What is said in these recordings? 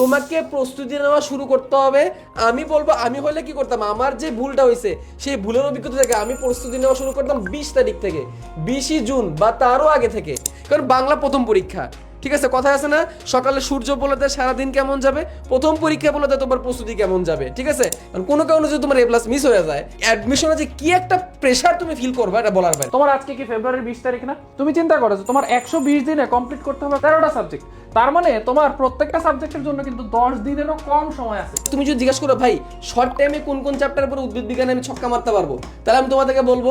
তোমাকে প্রস্তুতি নেওয়া শুরু করতে হবে। আমি বলব, আমি হলে কি করতাম? আমার যে ভুলটা হয়েছে সেই ভুলের অভিজ্ঞতা থেকে আমি প্রস্তুতি নেওয়া শুরু করতাম বিশ তারিখ থেকে। বিশই জুন বা তারও আগে থেকে। কারণ বাংলা প্রথম পরীক্ষা। ঠিক আছে কথা আছে না? সকালে সূর্য বলতে সারাদিন কেমন যাবে? প্রথম পরীক্ষা বলতে তোমার প্রস্তুতি কেমন যাবে ঠিক আছে? কারণ কোনো কারণে যদি তোমার এ প্লাস মিস হয়ে যায় অ্যাডমিশনে যে কি একটা প্রেশার তুমি ফিল করবে এটা বলার বাইরে তোমার আজকে কি ফেব্রুয়ারির বিশ তারিখ না? তুমি চিন্তা করো তোমার একশো বিশ দিনে কমপ্লিট করতে হবে তেরোটা সাবজেক্ট তার মানে তোমার প্রত্যেকটা সাবজেক্টের জন্য কিন্তু দশ দিনেরও কম সময় আছে। তুমি যদি জিজ্ঞাসা করো ভাই শর্ট টাইমে কোন কোন চ্যাপ্টার পরে উদ্ভিদ বিজ্ঞানে আমি ছক্কা মারতে পারব? তাহলে আমি তোমাদেরকে বলব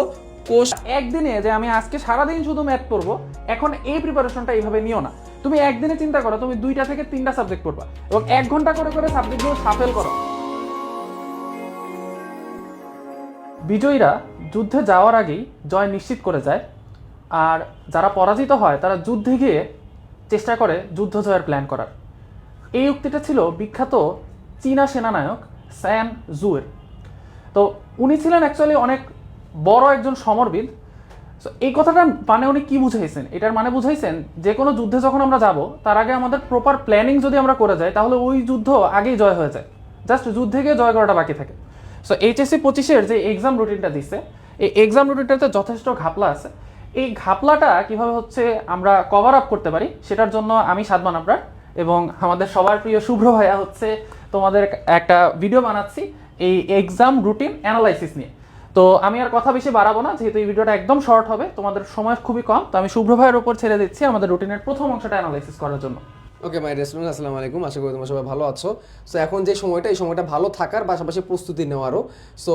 কোষ একদিনে যে আমি আজকে সারাদিন শুধু ম্যাথ করব এখন এই প্রিপারেশনটা এইভাবে নিও না। তুমি একদিনে চিন্তা করো, তুমি দুইটা থেকে তিনটা সাবজেক্ট পড়বা এবং এক ঘণ্টা করে করে সাবজেক্টগুলো সাফেল করো। বিজয়ীরা যুদ্ধে যাওয়ার আগেই জয় নিশ্চিত করে যায় আর যারা পরাজিত হয়, তারা যুদ্ধে গিয়ে চেষ্টা করে যুদ্ধ জয়ের প্ল্যান করার। এই উক্তিটা ছিল বিখ্যাত চীনা সেনানায়ক স্যান জুয়ের। তো উনি ছিলেন অ্যাকচুয়ালি অনেক বড় একজন সমরবিদ So, এই কথাটার মানে উনি কি বুঝাইছেন? এটার মানে বুঝাইছেন যে কোনো যুদ্ধে যখন আমরা যাব তার আগে আমাদের প্রপার প্ল্যানিং যদি আমরা করে যাই তাহলে ওই যুদ্ধ আগেই জয় হয়ে যায়। জাস্ট যুদ্ধে গিয়ে জয় করাটা বাকি থাকে। সো এইচএসসি পঁচিশের যে এক্সাম রুটিনটা দিচ্ছে এই এক্সাম রুটিনটাতে যথেষ্ট ঘাপলা আছে। এই ঘাপলাটা কীভাবে হচ্ছে আমরা কভার আপ করতে পারি সেটার জন্য আমি সাদমান আপনার এবং আমাদের সবার প্রিয় শুভ্র ভাইয়া হচ্ছে তোমাদের একটা ভিডিও বানাচ্ছি এই এক্সাম রুটিন অ্যানালাইসিস নিয়ে। তো আমি আর কথা বেশি বাড়াবো না, যেহেতু এই ভিডিওটা একদম শর্ট হবে, তোমাদের সময় খুবই কম, তো আমি শুভ্র ভাইয়ের ওপর ছেড়ে দিচ্ছি আমাদের রুটিনের প্রথম অংশটা অ্যানালাইসিস করার জন্য। ওকে মাই রেস্টুরেন্ট আসসালামু আলাইকুম। আশা করি তোমার সবাই ভালো আছো। সো এখন যে সময়টা, এই সময়টা ভালো থাকার পাশাপাশি প্রস্তুতি নেওয়ারও। সো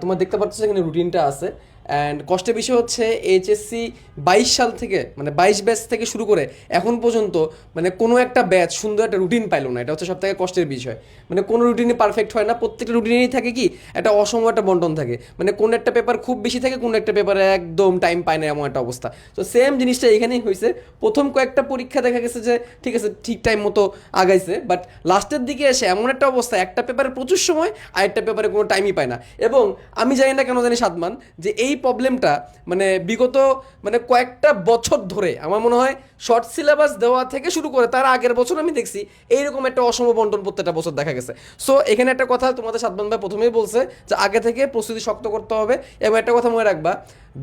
তোমার দেখতে পাচ্ছ এখানে রুটিনটা আছে। অ্যান্ড কষ্টের বিষয় হচ্ছে এইচএসসি বাইশ সাল থেকে মানে বাইশ ব্যাচ থেকে শুরু করে এখন পর্যন্ত মানে কোনো একটা ব্যাচ সুন্দর একটা রুটিন পাইলো না। এটা হচ্ছে সব থেকে কষ্টের বিষয়। মানে কোনো রুটিনই পারফেক্ট হয় না। প্রত্যেকটা রুটিনেই থাকে কি, একটা অসম একটা বন্টন থাকে। মানে কোন একটা পেপার খুব বেশি থাকে, কোন একটা পেপারে একদম টাইম পায় না এমন একটা অবস্থা। তো সেম জিনিসটা এখানেই হয়েছে। প্রথম কয়েকটা পরীক্ষা দেখা গেছে যে, ঠিক আছে, ঠিক টাইম মতো আগাইছে বাট লাস্টের দিকে এসে এমন একটা অবস্থা, একটা পেপারে প্রচুর সময় আর একটা পেপারে কোনো টাইমই পায় না। এবং আমি জানি না কেন জানি সাদমান যে এই প্রবলেমটা মানে বিগত মানে কয়েকটা বছর ধরে আমার মনে হয় শর্ট সিলেবাস দেওয়া থেকে শুরু করে তার আগের বছর আমি দেখছি এইরকম একটা অসম বন্টন প্রত্যেকটা বছর দেখা গেছে। সো এখানে একটা কথা তোমাদের সাদমান ভাই প্রথমেই বলছে যে আগে থেকে প্রস্তুতি শক্ত করতে হবে এবং একটা কথা মনে রাখবা,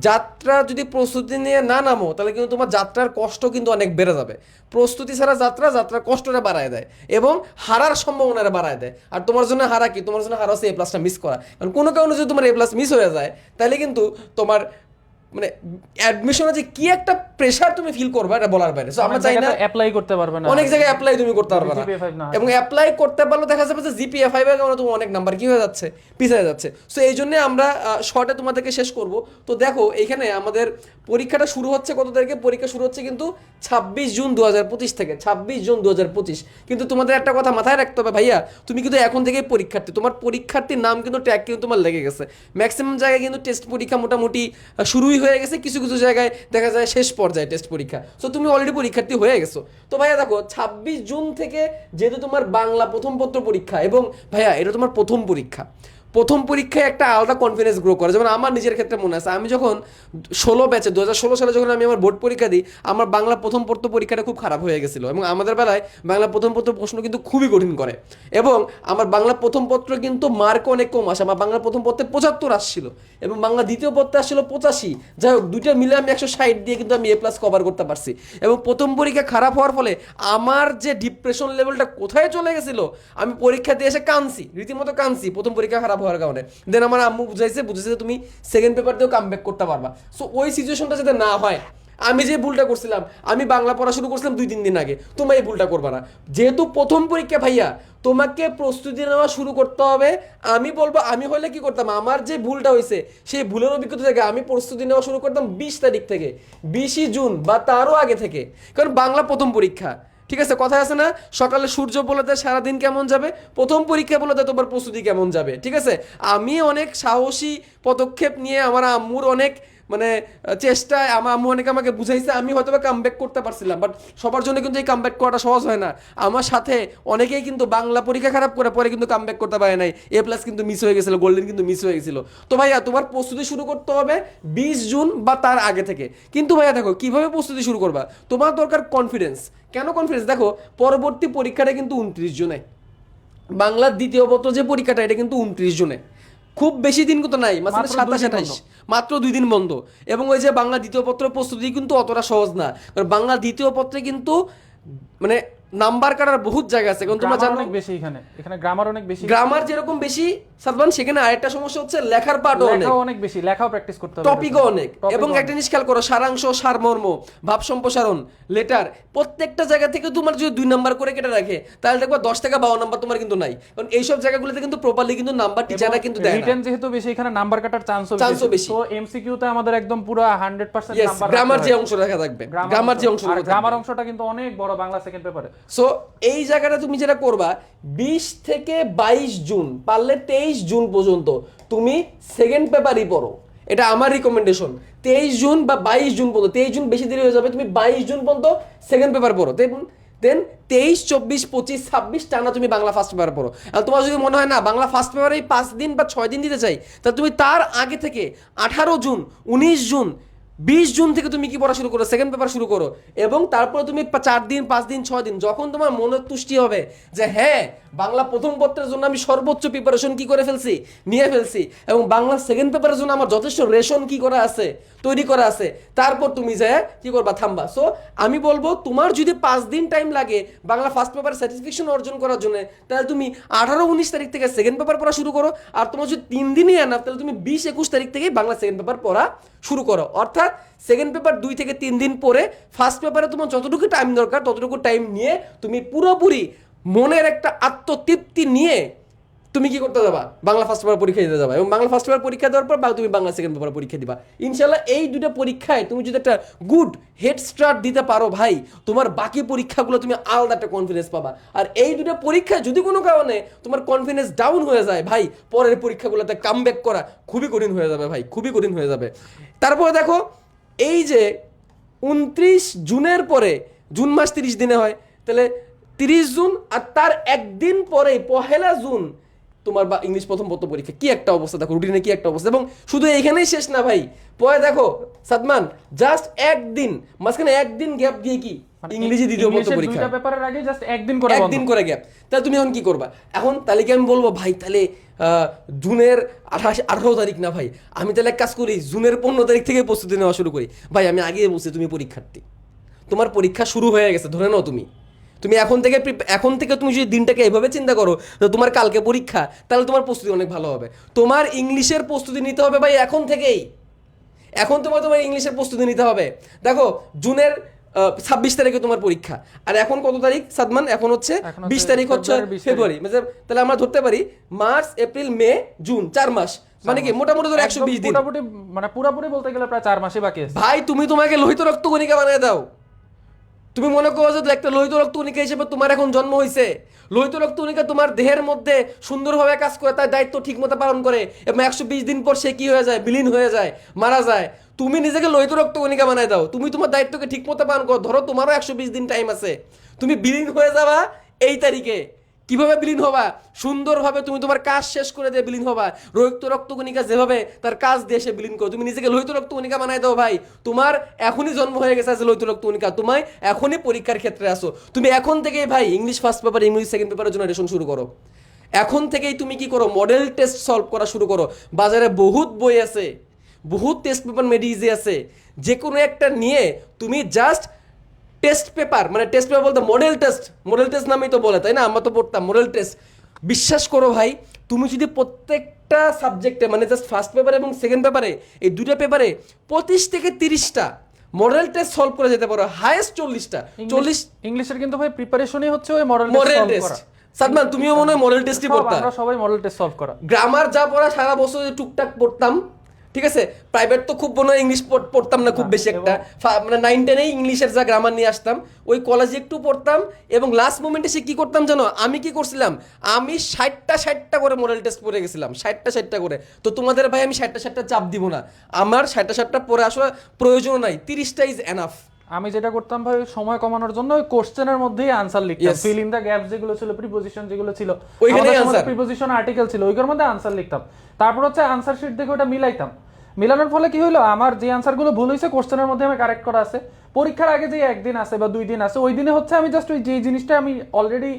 যাত্রা যদি প্রস্তুতি নিয়ে না নামো, তাহলে কিন্তু তোমার যাত্রার কষ্ট কিন্তু অনেক বেড়ে যাবে। প্রস্তুতি ছাড়া যাত্রা, যাত্রার কষ্টটা বাড়ায় দেয় এবং হারার সম্ভাবনাটা বাড়ায় দেয়। আর তোমার জন্য হারা কি? তোমার জন্য হারা হচ্ছে এ প্লাসটা মিস করা। কারণ কোনো কারণে যদি তোমার এ প্লাস মিস হয়ে যায়, তাহলে কিন্তু তোমার মানে অ্যাডমিশনে যে কি একটা প্রেশার তুমি ফিল করবে এটা বলার বাইরে। সো আমরা চাই না অ্যাপ্লাই করতে পারবে না। অনেক জায়গায় অ্যাপ্লাই তুমি করতে পারবে না। GPA 5 না। এবং অ্যাপ্লাই করতে পারলে দেখা যাবে যে জিপিএ ফাইভ কারণে অনেক নাম্বার কি হয়ে যাচ্ছে পিছিয়ে যাচ্ছে। সো এই জন্য আমরা শর্টে তোমাদেরকে শেষ করব। তো দেখো এইখানে আমাদের পরীক্ষাটা শুরু হচ্ছে কত তারিখে? পরীক্ষা শুরু হচ্ছে কিন্তু ছাব্বিশ জুন দু হাজার পঁচিশ থেকে ছাব্বিশ জুন দু হাজার পঁচিশ। কিন্তু তোমাদের একটা কথা মাথায় রাখতে হবে ভাইয়া তুমি কিন্তু এখন থেকেই পরীক্ষার্থী। তোমার পরীক্ষার্থীর নাম কিন্তু ট্যাগ কিন্তু তোমার লেগে গেছে। ম্যাক্সিমাম জায়গায় কিন্তু টেস্ট পরীক্ষা মোটামুটি আহ, শুরুই হয়ে গেছে কিছু কিছু জায়গায় দেখা যায় শেষ পর্যায়ে টেস্ট পরীক্ষা। সো তুমি অলরেডি পরীক্ষার্থী হয়ে গেছো। তো ভাইয়া দেখো, ছাব্বিশ জুন থেকে যেহেতু তোমার বাংলা প্রথম পত্র পরীক্ষা এবং ভাইয়া, এটা তোমার প্রথম পরীক্ষা। প্রথম পরীক্ষায় একটা আলাদা কনফিডেন্স গ্রো করে। যেমন আমার নিজের ক্ষেত্রে মনে আছে, আমি যখন ষোলো ব্যাচে দু হাজার ষোলো সালে যখন আমি আমার বোর্ড পরীক্ষা দিই, আমার বাংলা প্রথম পত্র পরীক্ষাটা খুব খারাপ হয়ে গেছিল এবং আমাদের বেলায় বাংলা প্রথম পত্র প্রশ্ন কিন্তু খুবই কঠিন করে এবং আমার বাংলা প্রথম পত্র কিন্তু মার্ক অনেক কম আসে, আমার বাংলা প্রথম পত্রে পঁচাত্তর আসছিল এবং বাংলা দ্বিতীয় পত্রে আসছিল পঁচাশি। যাই হোক, দুইটা মিলে আমি একশো ষাট দিয়ে কিন্তু আমি এ প্লাস কভার করতে পারছি এবং প্রথম পরীক্ষা খারাপ হওয়ার ফলে আমার যে ডিপ্রেশন লেভেলটা কোথায় চলে গেছিল, আমি পরীক্ষা দিয়ে এসে কানছি রীতিমতো কানছি প্রথম পরীক্ষা খারাপ হওয়ার কারণে। দেন আমার আম্মু বুঝাইছে বুঝেছে যে তুমি সেকেন্ড পেপার দিয়েও কাম করতে পারবা। সো ওই সিচুয়েশনটা যাতে না হয়, আমি যে ভুলটা করছিলাম, আমি বাংলা পড়া শুরু করছিলাম দুই, তিন দিন আগে, তোমরা এই ভুলটা করবা না। যেহেতু প্রথম পরীক্ষা ভাইয়া, তোমাকে প্রস্তুতি নেওয়া শুরু করতে হবে, আমি বলব, আমি হলে কি করতাম, আমার যে ভুলটা হয়েছে সেই ভুলের অভিজ্ঞতা থেকে আমি প্রস্তুতি নেওয়া শুরু করতাম বিশ তারিখ থেকে, বিশই জুন বা তারও আগে থেকে। কারণ বাংলা প্রথম পরীক্ষা। ঠিক আছে কথা আছে না? সকালে সূর্য বলে দেয় সারাদিন কেমন যাবে? প্রথম পরীক্ষা বলে দেয় তোমার প্রস্তুতি কেমন যাবে? ঠিক আছে? আমি অনেক সাহসী পদক্ষেপ নিয়ে আমার আম্মুর অনেক মানে চেষ্টায় আমার আম্মু অনেকে আমাকে বুঝাইছে, আমি হয়তো বা কামব্যাক করতে পারছিলাম বাট সবার জন্য কিন্তু এই কামব্যাক করাটা সহজ হয় না। আমার সাথে অনেকেই কিন্তু বাংলা পরীক্ষা খারাপ করে পরে কিন্তু কামব্যাক করতে পারে নাই। এ প্লাস কিন্তু মিস হয়ে গেছিল গোল্ডেন কিন্তু মিস হয়ে গেছিল। তো ভাইয়া, তোমার প্রস্তুতি শুরু করতে হবে বিশ জুন বা তার আগে থেকে। কিন্তু ভাইয়া, দেখো, কীভাবে প্রস্তুতি শুরু করবা? তোমার দরকার কনফিডেন্স কেন কনফিডেন্স দেখো, পরবর্তী পরীক্ষাটা কিন্তু উনত্রিশ জুনে। বাংলার দ্বিতীয় পত্র যে পরীক্ষাটা, এটা কিন্তু উনত্রিশ জুনে। খুব বেশি দিন কিন্তু নাই দুই সাতাশ আঠাশ। মাত্র দুই দিন বন্ধ। এবং ওই যে বাংলা দ্বিতীয় পত্র প্রস্তুতি কিন্তু অতটা সহজ না। কারণ বাংলা দ্বিতীয় পত্রে কিন্তু মানে নাম্বার কাটার বহুত জায়গা আছে। কারণ তোমরা জানো অনেক বেশি এখানে। এখানে গ্রামার অনেক বেশি। গ্রামার যেরকম বেশি সাদমান সেখানে আরেকটা সমস্যা হচ্ছে লেখার পার্টও অনেক। অনেক বেশি লেখাও প্র্যাকটিস করতে হবে টপিকও অনেক। এবং একটা জিনিস খেয়াল করো সারাংশ সারমর্ম ভাব সম্প্রসারণ লেটার প্রত্যেকটা জায়গা থেকে তোমার যদি দুই নাম্বার করে কেটে রাখে তাহলে দেখবা দশ টাকা বারো নাম্বার তোমার কিন্তু নাই। কারণ এইসব জায়গাগুলোতে কিন্তু প্রপারলি কিন্তু নাম্বার টিচাররা কিন্তু দেয় রিটেন যেহেতু বেশি এখানে নাম্বার কাটার চান্সও Chance ও বেশি। তো এমসিকিউ তে আমাদের একদম পুরো 100% নাম্বার গ্রামার যে অংশ রাখা থাকবে। গ্রামার যে অংশ। গ্রামার অংশটা কিন্তু অনেক বড় বাংলা সেকেন্ড পেপারে সো এই জায়গাটা তুমি যেটা করবা বিশ থেকে বাইশ জুন পারলে তেইশ জুন পর্যন্ত তুমি সেকেন্ড পেপারই পড়ো। এটা আমার রিকমেন্ডেশন তেইশ জুন বা বাইশ জুন পর্যন্ত, তেইশ জুন বেশি দেরি হয়ে যাবে, তুমি বাইশ জুন পর্যন্ত সেকেন্ড পেপার পড়ো। দেখুন দেন তেইশ, চব্বিশ, পঁচিশ, ছাব্বিশ টানা তুমি বাংলা ফার্স্ট পেপার পড়ো। আর তোমার যদি মনে হয় না, বাংলা ফার্স্ট পেপারে পাঁচ দিন বা ছয় দিন দিতে চাই তাহলে তুমি তার আগে থেকে আঠারো জুন, উনিশ জুন বিশ জুন থেকে তুমি কি পড়া শুরু করো? সেকেন্ড পেপার শুরু করো। এবং তারপরে তুমি চার দিন, পাঁচ দিন, ছয় দিন, যখন তোমার মনের তুষ্টি হবে যে হ্যাঁ বাংলা প্রথম পত্রের জন্য আমি সর্বোচ্চ প্রিপারেশন কি করে ফেলছি? নিয়ে ফেলছি। এবং বাংলা সেকেন্ড পেপারের জন্য আমার যথেষ্ট রেশন কি করা আছে? তৈরি করা আছে। তারপর তুমি যায় কি করবা? থামবা। সো আমি বলব, তোমার যদি পাঁচ দিন টাইম লাগে বাংলা ফার্স্ট পেপার স্যাটিসফ্যাকশন অর্জন করার জন্য, তাহলে তুমি আঠারো, উনিশ তারিখ থেকে সেকেন্ড পেপার পড়া শুরু করো। আর তোমার যদি তিন দিনই আনা তাহলে তুমি বিশ, একুশ তারিখ থেকেই বাংলা সেকেন্ড পেপার পড়া শুরু করো। অর্থাৎ সেকেন্ড পেপার দুই থেকে তিন দিন পরে ফার্স্ট পেপারে তোমার যতটুকু টাইম দরকার, ততটুকু টাইম নিয়ে তুমি পুরোপুরি মনের একটা আত্মতৃপ্তি নিয়ে তুমি কি করতে যাবা? বাংলা ফার্স্ট পেপার পরীক্ষা দিতে যাবা। এবং বাংলা ফার্স্ট পেপার পরীক্ষা দেওয়ার পর বা তুমি বাংলা সেকেন্ড পেপার পরীক্ষা দিবা। ইনশাল্লাহ এই দুটো পরীক্ষায় তুমি যদি একটা গুড হেড স্টার্ট দিতে পারো ভাই, তোমার বাকি পরীক্ষাগুলো তুমি আলাদা একটা কনফিডেন্স পাবা। আর এই দুটো পরীক্ষায় যদি কোনো কারণে তোমার কনফিডেন্স ডাউন হয়ে যায় ভাই, পরের পরীক্ষাগুলোতে কাম করা খুবই কঠিন হয়ে যাবে ভাই, খুবই কঠিন হয়ে যাবে। তারপরে দেখো এই যে উনত্রিশ জুনের পরে জুন মাস তিরিশ দিনে হয় তাহলে তিরিশ জুন আর তার একদিন পরে পহেলা জুন তোমার বা ইংলিশ প্রথম পত্র পরীক্ষা। কি একটা অবস্থা দেখো রুটিনে কি একটা অবস্থা। এবং শুধু এখানেই শেষ না ভাই পরে দেখো সাদমান জাস্ট একদিন মাঝখানে একদিন গ্যাপ দিয়ে কি? ইংরেজি দ্বিতীয় পত্র মানে পরীক্ষা। পেপারের আগে জাস্ট একদিন করে একদিন করে গ্যাপ তাহলে তুমি এখন কি করবা? এখন তাহলে কি আমি বলব ভাই তাহলে জুনের আঠাশ, আঠারো তারিখ না ভাই। আমি তাহলে এক কাজ করি, জুনের পনেরো তারিখ থেকে প্রস্তুতি নেওয়া শুরু করি। ভাই, আমি আগে বলছি, তুমি পরীক্ষার্থী। তোমার পরীক্ষা শুরু হয়ে গেছে, ধরে নাও তুমি। তুমি এখন থেকে এখন থেকে তুমি যদি দিনটাকে এভাবে চিন্তা করো তোমার কালকে পরীক্ষা, তাহলে তোমার প্রস্তুতি অনেক ভালো হবে। তোমার ইংলিশের প্রস্তুতি নিতে হবে ভাই, এখন থেকেই। এখন তোমার তোমার ইংলিশের প্রস্তুতি নিতে হবে। দেখো, জুনের ছাব্বিশ তারিখে তোমার পরীক্ষা। আর এখন কত তারিখ? সাদমান এখন হচ্ছে বিশ তারিখ হচ্ছে ফেব্রুয়ারির 20 তারিখ। ফেব্রুয়ারি মানে তাহলে আমরা ধরতে পারি মার্চ এপ্রিল মে জুন চার মাস। মানে কি মোটামুটি ধরো একশো বিশ দিন। মোটামুটি মানে পুরোপুরি বলতে গেলে প্রায় চার মাসে বাকি ভাই তুমি তোমাকে লোহিত রক্ত কণিকা বানিয়ে দাও। তুমি মনে করো যে একটা লোহিত রক্ত কণিকা হিসেবে তোমার এখন জন্ম হয়েছে লোহিত রক্ত কণিকা তোমার দেহের মধ্যে সুন্দরভাবে কাজ করে তার দায়িত্ব ঠিকমতো পালন করে এবং একশো বিশ দিন পর সে কি হয়ে যায়? বিলীন হয়ে যায় মারা যায়। তুমি নিজেকে লোহিত রক্ত কণিকা বানায় দাও। তুমি তোমার দায়িত্বকে ঠিকমতো পালন করো। ধরো তোমারও একশো বিশ দিন টাইম আছে। তুমি বিলীন হয়ে যাবা এই তারিখে। কীভাবে বিলীন হবা? সুন্দরভাবে তুমি তোমার কাজ শেষ করে দিয়ে বিলীন হবা। রক্ত রক্তকণিকা যেভাবে তার কাজ দিয়ে সে বিলীন করো। তুমি নিজেকে লোহিত রক্তকণিকা বানাই দাও ভাই। তোমার এখনই জন্ম হয়ে গেছে আছে লোহিত রক্তকণিকা তোমায় এখনই পরীক্ষার ক্ষেত্রে আসো। তুমি এখন থেকেই ভাই English first paper English second পেপারের জন্য রেশন শুরু করো। এখন থেকেই তুমি কি করো? মডেল টেস্ট সলভ করা শুরু করো। বাজারে বহুত বই আছে। বহুত টেস্ট পেপার মেডি ইজি আছে। যে কোনো একটা নিয়ে তুমি জাস্ট টেস্ট পেপার মানে টেস্ট পেপার বলতে মডেল টেস্ট মডেল টেস্ট নামেই তো বলে তাই না? আমরা তো পড়তাম মডেল টেস্ট বিশ্বাস করো ভাই তুমি যদি প্রত্যেকটা সাবজেক্টে মানে জাস্ট ফার্স্ট পেপার এবং সেকেন্ড পেপারে এই দুটো পেপারে পঁচিশ থেকে তিরিশটা মডেল টেস্ট সলভ করে যেতে পারো হায়েস্ট চল্লিশটা। চল্লিশ ইংলিশের কিন্তু ভাই প্রিপারেশনই হচ্ছে ওই মডেল মডেল টেস্ট সাদমান তুমিও মনে হয় মডেল টেস্টই পড়তা? আমরা সবাই মডেল টেস্ট সলভ করা। গ্রামার যা পড়া সারা বছর টুকটাক পড়তাম ঠিক আছে? প্রাইভেট তো খুব মনে হয় ইংলিশ পড়তাম না খুব বেশি একটা। মানে নাইন টেনে ইংলিশের যা গ্রামার নিয়ে আসতাম ওই কলেজে একটু পড়তাম এবং লাস্ট মোমেন্টে সে কি করতাম জানো? আমি কি করছিলাম? আমি ষাটটা ষাটটা করে মডেল টেস্ট পড়ে গেছিলাম ষাটটা ষাটটা করে। তো তোমাদের ভাই আমি ষাটটা ষাটটা চাপ দিব না। আমার ষাটটা ষাটটা পরে আসলে প্রয়োজন নাই তিরিশটা ইজ এনাফ আমি যেটা করতাম ভাই সময় কমানোর জন্য ওই কোশ্চেনের মধ্যেই আনসার লিখতাম। ফিল ইন দ্য গ্যাপস যেগুলো ছিল প্রিপোজিশন যেগুলো ছিল। ওইখানেই answer। প্রিপোজিশন আর্টিকেল ছিল ওইগুলোর মধ্যে আনসার লিখতাম। তারপর হচ্ছে আনসার শিট দেখে ওটা মিলাইতাম। মিলানোর ফলে কি হলো আমার যে আনসারগুলো ভুল হয়েছে কোশ্চেনের মধ্যে আমি কারেক্ট করা আছে। পরীক্ষার আগে যে একদিন আছে বা দুই দিন আছে ওই দিনে হচ্ছে আমি জাস্ট ওই যে জিনিসটা আমি অলরেডি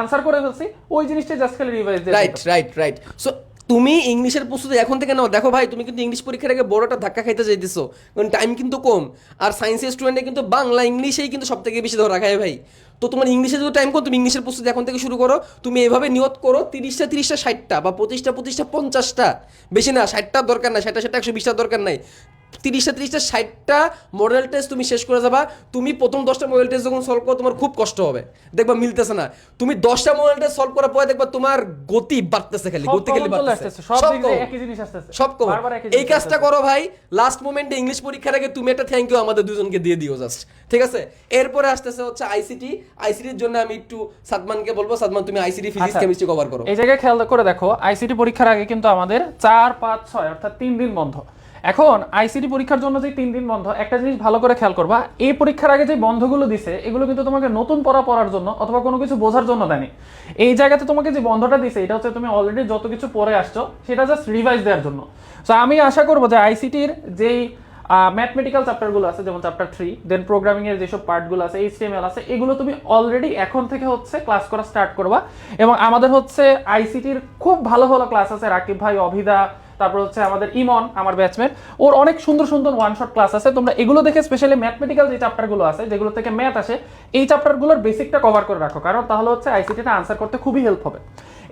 আনসার করে ফেলছি ওই জিনিসটা জাস্ট খালি revise right right right so তুমি ইংলিশের প্রস্তুতি এখন থেকে নাও। দেখো ভাই, তুমি কিন্তু ইংলিশ পরীক্ষার আগে বড় একটা ধাক্কা খাইতে চাইতেছো কারণ টাইম কিন্তু কম। আর সায়েন্সের স্টুডেন্টে কিন্তু বাংলা ইংলিশেই কিন্তু সব থেকে বেশি ধরা খায় ভাই। তো তোমার ইংলিশে যদি টাইম কম তুমি ইংলিশের প্রস্তুতি এখন থেকে শুরু করো। তুমি এভাবে নিয়ত করো, তিরিশটা তিরিশটা, ষাটটা বা পঁচিশটা পঁচিশটা, পঞ্চাশটা। বেশি না, ষাটটার দরকার নাই, ষাটটা ষাটটা, একশো বিশটার দরকার নাই। তিরিশটা তিরিশটা ষাটটা মডেল টেস্ট তুমি শেষ করে যাবা। তুমি প্রথম দশটা মডেল টেস্ট যখন সলভ করো তোমার খুব কষ্ট হবে। দেখবা মিলতেছে না। তুমি দশটা মডেল টেস্ট সলভ করার পরে দেখবা তোমার গতি বাড়তেছে খালি গতি খালি বাড়তেছে। সব common। এই কাজটা করো ভাই লাস্ট মোমেন্টে ইংলিশ পরীক্ষার আগে তুমি একটা থ্যাংক ইউ আমাদের দুজনকে দিয়ে দিও জাস্ট ঠিক আছে? এরপরে আসতেছে হচ্ছে আইসিটি আইসিটির জন্য আমি একটু সাদমানকে বলব। সাদমান তুমি আইসিটি ফিজিক্স। কেমিস্ট্রি কভার করো। এই জায়গায় খেয়াল করে দেখো আইসিটি পরীক্ষার আগে কিন্তু আমাদের চার পাঁচ ছয় অর্থাৎ তিন দিন বন্ধ। এখন আইসিটি পরীক্ষার জন্য যে তিন দিন বন্ধ, একটা জিনিস ভালো করে খেয়াল করবা, এই পরীক্ষার আগে যে বন্ধগুলো দিছে, এগুলো কিন্তু তোমাকে নতুন পড়া পড়ার জন্য অথবা কোনো কিছু বোঝার জন্য দেয়নি। এই জায়গাতে তোমাকে যে বন্ধটা দিছে, এটা হচ্ছে তুমি অলরেডি যত কিছু পড়ে আসছো, সেটা জাস্ট রিভাইজ দেওয়ার জন্য। সো আমি আশা করব যে আইসিটির যেই ম্যাথমেটিক্যাল চ্যাপ্টারগুলো আছে, যেমন চ্যাপ্টার থ্রি দেন প্রোগ্রামিং এর যেসব পার্টগুলো আছে এইচটিএমএল আছে, এগুলো তুমি অলরেডি এখন থেকে হচ্ছে ক্লাস করা স্টার্ট করবা। এবং আমাদের হচ্ছে আইসিটির খুব ভালো ভালো ক্লাস আছে, রাকিব ভাই, অভিদা তারপর হচ্ছে আমাদের ইমন, আমার ব্যাচমেট ওর অনেক সুন্দর সুন্দর ওয়ান শট ক্লাস আছে। তোমরা এগুলো দেখে স্পেশালি ম্যাথমেটিক্যাল যে চ্যাপ্টারগুলো আছে, যেগুলো থেকে ম্যাথ আসে, এই চ্যাপ্টারগুলোর বেসিকটা কভার করে রাখো। কারণ তাহলে হচ্ছে আইসিটিটা আনসার করতে খুবই হেল্প হবে।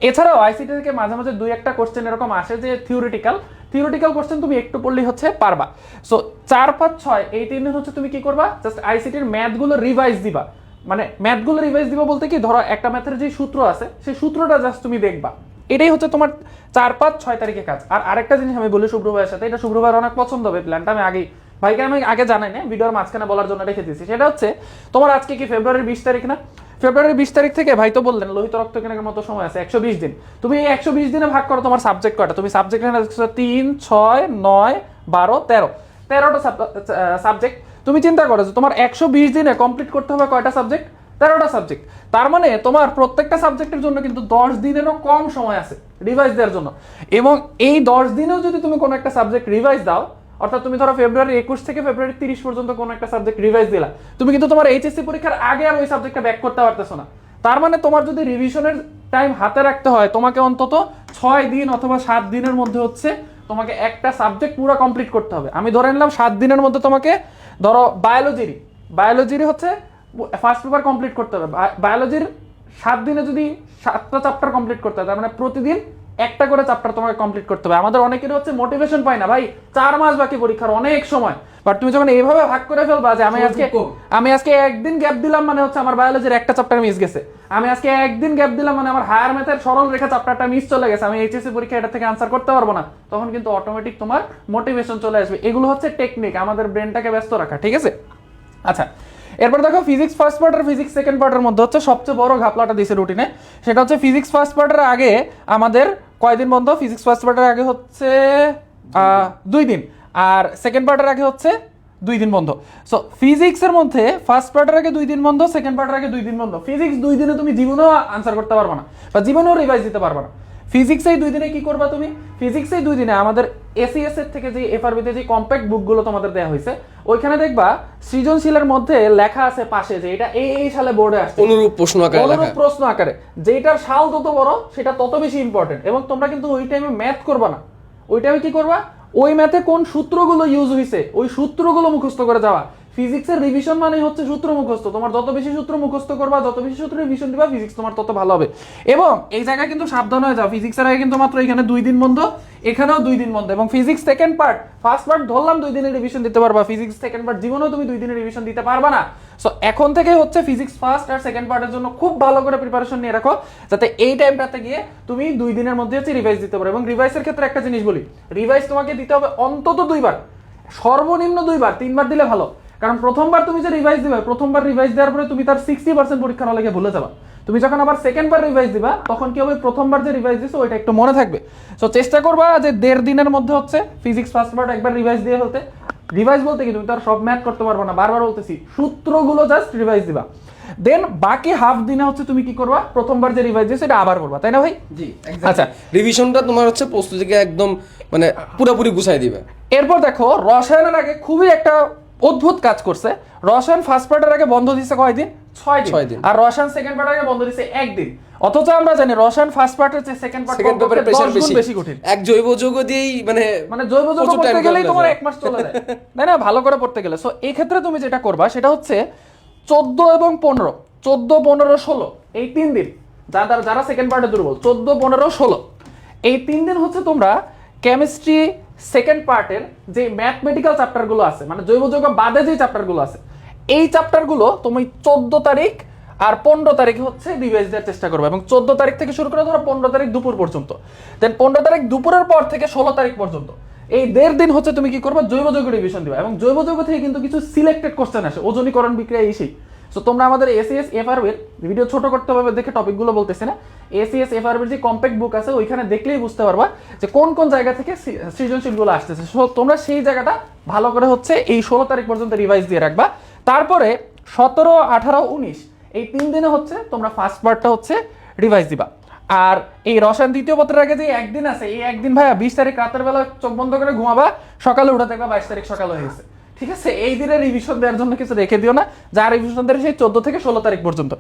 এছাড়াও আইসিটি থেকে মাঝে মাঝে দুই একটা কোশ্চেন এরকম আসে যে থিওরিটিক্যাল থিওরিটিক্যাল কোশ্চেন তুমি একটু পড়লেই হচ্ছে পারবা। সো চার, পাঁচ, ছয়, এই তিন দিন হচ্ছে তুমি কি করবা? জাস্ট আইসিটির ম্যাথগুলো রিভাইজ দিবা। মানে ম্যাথগুলো রিভাইজ দিবা বলতে কি, ধরো একটা ম্যাথের যে সূত্র আছে, সেই সূত্রটা জাস্ট তুমি দেখবা। এটাই হচ্ছে তোমার চার পাঁচ ছয় তারিখে কাজ। আর আরেকটা জিনিস আমি বলি শুভ্র ভাইয়ের সাথে, এটা শুভ্র ভাইয়ের অনেক পছন্দ হবে প্ল্যানটা আমি আগেই ভাইকে আমি আগে জানাই না, ভিডিওর মাঝখানে বলার জন্য রেখে দিয়েছি। সেটা হচ্ছে, তোমার আজকে কি ফেব্রুয়ারির বিশ তারিখ না? ফেব্রুয়ারির বিশ তারিখ থেকে ভাই তো বললেন, লোহিত রক্ত কেনার মতো সময় আছে, একশো বিশ দিন। তুমি এই একশো বিশ দিনে ভাগ করো তোমার সাবজেক্ট কয়টা? তুমি সাবজেক্ট তিন, ছয়, নয়, বারো, তেরো। তেরোটা সাবজেক্ট তুমি চিন্তা করো যে তোমার একশো বিশ দিনে কমপ্লিট করতে হবে কয়টা সাবজেক্ট তেরোটা সাবজেক্ট তার মানে তোমার প্রত্যেকটা সাবজেক্টের জন্য কিন্তু দশ দিনেরও কম সময় আছে রিভাইজ দেওয়ার জন্য। এবং এই দশ দিনেও যদি তুমি কোনো একটা সাবজেক্ট রিভাইজ দাও, অর্থাৎ তুমি ধরো ফেব্রুয়ারি একুশ থেকে ফেব্রুয়ারি তিরিশ পর্যন্ত কোনো একটা সাবজেক্ট রিভাইজ দিলা, তুমি কিন্তু তোমার এইচএসসি পরীক্ষার আগে আর ওই সাবজেক্টটা ব্যাক করতে পারতেছো না। তার মানে তোমার যদি রিভিশনের টাইম হাতে রাখতে হয়, তোমাকে অন্তত ছয় দিন অথবা সাত দিনের মধ্যে হচ্ছে তোমাকে একটা সাবজেক্ট পুরো কমপ্লিট করতে হবে। আমি ধরে নিলাম সাত দিনের মধ্যে তোমাকে ধরো বায়োলজির বায়োলজির হচ্ছে ফার্স্ট পেপার কমপ্লিট করতে হবে। বায়োলজির সাত দিনে যদি সাতটা চ্যাপ্টার কমপ্লিট করতে হয় তার মানে প্রতিদিন একটা করে চ্যাপ্টার তোমাকে কমপ্লিট করতে হবে। আমাদের অনেকেরই হচ্ছে মোটিভেশন পায় না ভাই চার মাস বাকি পরীক্ষার অনেক সময়। বাট তুমি যখন এইভাবে ভাগ করে ফেলবা যে আমি আজকে আমি আজকে একদিন গ্যাপ দিলাম মানে হচ্ছে আমার বায়োলজির একটা চ্যাপ্টার মিস গেছে। আমি আজকে একদিন গ্যাপ দিলাম মানে আমার হায়ার ম্যাথের সরল রেখা চ্যাপ্টারটা মিস চলে গেছে। আমি এইচএসসি পরীক্ষা এটা থেকে আনসার করতে পারব না। তখন কিন্তু অটোমেটিক তোমার মোটিভেশন চলে আসবে। এগুলো হচ্ছে টেকনিক আমাদের ব্রেনটাকে ব্যস্ত রাখা ঠিক আছে? আচ্ছা এরপর দেখো ফিজিক্স ফার্স্ট পার্ট আর ফিজিক্স সেকেন্ড পার্টের মধ্যে হচ্ছে সবচেয়ে বড় ঘাপলাটা দিছে রুটিনে সেটা হচ্ছে ফিজিক্স ফার্স্ট পার্টের আগে আমাদের কয়দিন বন্ধ? ফিজিক্স ফার্স্ট পার্টের আগে হচ্ছে দুই দিন। আর সেকেন্ড পার্টের আগে হচ্ছে দুই দিন বন্ধ। সো ফিজিক্সের মধ্যে ফার্স্ট পার্টের আগে দুই দিন বন্ধ সেকেন্ড পার্টের আগে দুই দিন বন্ধ। ফিজিক্স দুই দিনে তুমি জীবনেও আনসার করতে পারবে না বা জীবনেও রিভাইজ দিতে পারবে না। ফিজিক্সেই দুই দিনে কি করবা তুমি? ফিজিক্সেই দুই দিনে আমাদের এসিএস এর থেকে যে এফআরবিতে যে কম্প্যাক্ট বুকগুলো তোমাদের দেওয়া হয়েছে ওইখানে দেখবা সৃজনশীলের মধ্যে লেখা আছে পাশে যে এটা এই এই সালে বোর্ডে আসছে। অনুরূপ প্রশ্ন আকারে অনুরূপ প্রশ্ন আকারে। যেটার সাল তত বড় সেটা তত বেশি ইম্পর্টেন্ট এবং তোমরা কিন্তু ওই টাইমে ম্যাথ করবা না। ওই টাইমে কি করবা? ওই ম্যাথে কোন সূত্রগুলো ইউজ হয়েছে ওই সূত্রগুলো মুখস্থ করে যাওয়া। ফিজিক্সের রিভিশন মানে হচ্ছে সূত্র মুখস্থ। তোমার যত বেশি সূত্র মুখস্থ করবা, যত বেশি সূত্র রিভিশন দিবা ফিজিক্স তোমার তত ভালো হবে। এবং এই জায়গায় কিন্তু সাবধান হয়ে যাও। ফিজিক্সের আগে কিন্তু মাত্র এখানে দুই দিন বন্ধ, এখানেও দুই দিন বন্ধ। এবং physics second part first part ধরলাম, দুই দিনের রিভিশন দিতে পারবা। ফিজিক্স সেকেন্ড পার্ট জীবনেও তুমি দুই দিনের রিভিশন দিতে পারবা না। সো এখন থেকে হচ্ছে ফিজিক্স ফার্স্ট আর সেকেন্ড পার্টের জন্য খুব ভালো করে প্রিপারেশন নিয়ে রাখো, যাতে এই টাইমটাতে গিয়ে তুমি দুই দিনের মধ্যে হচ্ছে রিভাইজ দিতে পারো। এবং রিভাইসের ক্ষেত্রে একটা জিনিস বলি রিভাইজ তোমাকে দিতে হবে অন্তত দুইবার। সর্বনিম্ন দুইবার, তিনবার দিলে ভালো। কারণ প্রথমবার তুমি যে রিভাইজ দিবে প্রথমবার রিভাইজ দেওয়ার পরে তুমি তার সিক্সটি পার্সেন্ট পরীক্ষার হলে ভুলে যাবা। তুমি যখন আবার সেকেন্ড বার রিভাইজ দিবা তখন কি হবে? প্রথমবার যে রিভাইজ দিছো ওইটা একটু মনে থাকবে। সো চেষ্টা করবা যে দেড় দিনের মধ্যে হচ্ছে ফিজিক্স ফার্স্ট পার্ট একবার রিভাইজ দিয়ে হতে। রিভাইজ বলতে কি তুমি তো আর সব ম্যাথ করতে পারবে না বারবার বলতেছি সূত্রগুলো জাস্ট রিভাইজ দিবা। দেন বাকি হাফ দিনে হচ্ছে তুমি কি করবা? প্রথমবার যে রিভাইজ দিয়েছ এটা আবার করবা তাই না ভাই? জি আচ্ছা। রিভিশনটা তোমার হচ্ছে প্রস্তুতিকে একদম মানে পুরোপুরি গুছাই দিবে। এরপর দেখো রসায়নের আগে খুবই একটা অদ্ভুত কাজ করছে। রসায়ন ফার্স্ট পার্টের আগে বন্ধ দিছে কয়দিন? ছয় দিন। ছয় দিন। আর রসায়ন সেকেন্ড পার্টের আগে বন্ধ দিছে একদিন। অথচ আমরা জানি রসায়ন ফার্স্ট পার্টের চেয়ে সেকেন্ড পার্ট সেকেন্ড পেপারে প্রেশার বেশি। বেশি কঠিন। এক জৈব যৌগ দিয়েই মানে মানে জৈব যৌগ পড়তে গেলেই তোমার এক মাস চলে যায়। তাই না ভালো করে পড়তে গেলে। সো এই ক্ষেত্রে তুমি যেটা করবা সেটা হচ্ছে চোদ্দ এবং পনেরো। চোদ্দ পনেরো ষোলো। এই তিন দিন। যারা যারা সেকেন্ড পার্টে দুর্বল চোদ্দ পনেরো ষোলো। এই তিন দিন হচ্ছে তোমরা কেমিস্ট্রি সেকেন্ড পার্টের যে ম্যাথমেটিক্যাল চ্যাপ্টারগুলো আছে মানে জৈব যৌগ বাদে যে চ্যাপ্টারগুলো আছে, এই চ্যাপ্টারগুলো তুমি চোদ্দ তারিখ আর পনেরো তারিখে হচ্ছে রিভাইজ দেওয়ার চেষ্টা করবে এবং চোদ্দ তারিখ থেকে শুরু করে ধরো পনেরো তারিখ দুপুর পর্যন্ত। দেন পনেরো তারিখ দুপুরের পর থেকে ষোলো তারিখ পর্যন্ত। এই দেড় দিন হচ্ছে তুমি কি করবে? জৈব যৌগ রিভিশন দিবা এবং জৈব যৌগ থেকে কিন্তু কিছু সিলেক্টেড কোশ্চেন আসে, ওজনীকরণ বিক্রিয়া এই সেই। সো তোমরা আমাদের এসিএস এফআরবির ভিডিও ছোট করতে হবে, দেখে টপিকগুলো বলতেছি না। এসিএস এফআরবির যে কম্প্যাক্ট বুক আছে, ওইখানে দেখলেই বুঝতে পারবা যে কোন কোন জায়গা থেকে সৃজনশীলগুলো আসতেছে। সো তোমরা সেই জায়গাটা ভালো করে হচ্ছে এই ষোলো তারিখ পর্যন্ত রিভাইজ দিয়ে রাখবা। তারপরে সতেরো, আঠারো, উনিশ, এই তিন দিনে হচ্ছে তোমরা ফার্স্ট পার্টটা হচ্ছে রিভাইজ দিবা। আর এই রসায়ন দ্বিতীয় পত্রের আগে যে একদিন আছে, এই একদিন ভাইয়া বিশ তারিখ রাতের বেলা চোখ বন্ধ করে ঘুমাবা, সকালে উঠে দেখবা বাইশ তারিখ সকাল হয়ে গেছে। ঠিক আছে? এই দিনে রিভিশন দেওয়ার জন্য কিছু রেখে দিও না। যা রিভিশন দেবে সেই চোদ্দ থেকে ষোলো তারিখ পর্যন্ত।